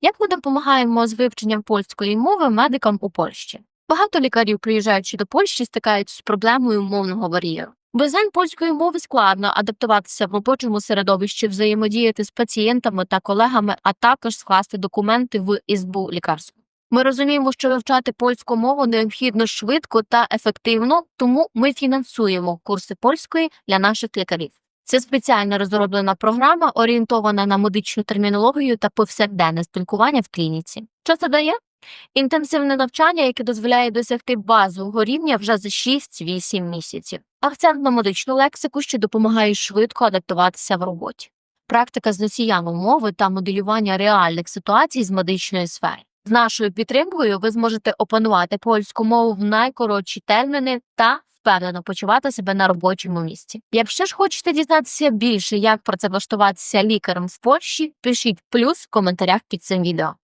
Як ми допомагаємо з вивченням польської мови медикам у Польщі? Багато лікарів, приїжджаючи до Польщі, стикаються з проблемою мовного бар'єру. Без знань польської мови складно адаптуватися в робочому середовищі, взаємодіяти з пацієнтами та колегами, а також скласти документи в ізбу лікарську. Ми розуміємо, що вивчати польську мову необхідно швидко та ефективно, тому ми фінансуємо курси польської для наших лікарів. Це спеціально розроблена програма, орієнтована на медичну термінологію та повсякденне спілкування в клініці. Що це дає? Інтенсивне навчання, яке дозволяє досягти базового рівня вже за 6-8 місяців. Акцент на медичну лексику, що допомагає швидко адаптуватися в роботі. Практика з носіями мови та моделювання реальних ситуацій з медичної сфери. З нашою підтримкою ви зможете опанувати польську мову в найкоротші терміни та впевнено почувати себе на робочому місці. Якщо ж хочете дізнатися більше, як працевлаштуватися лікарем в Польщі, пишіть плюс в коментарях під цим відео.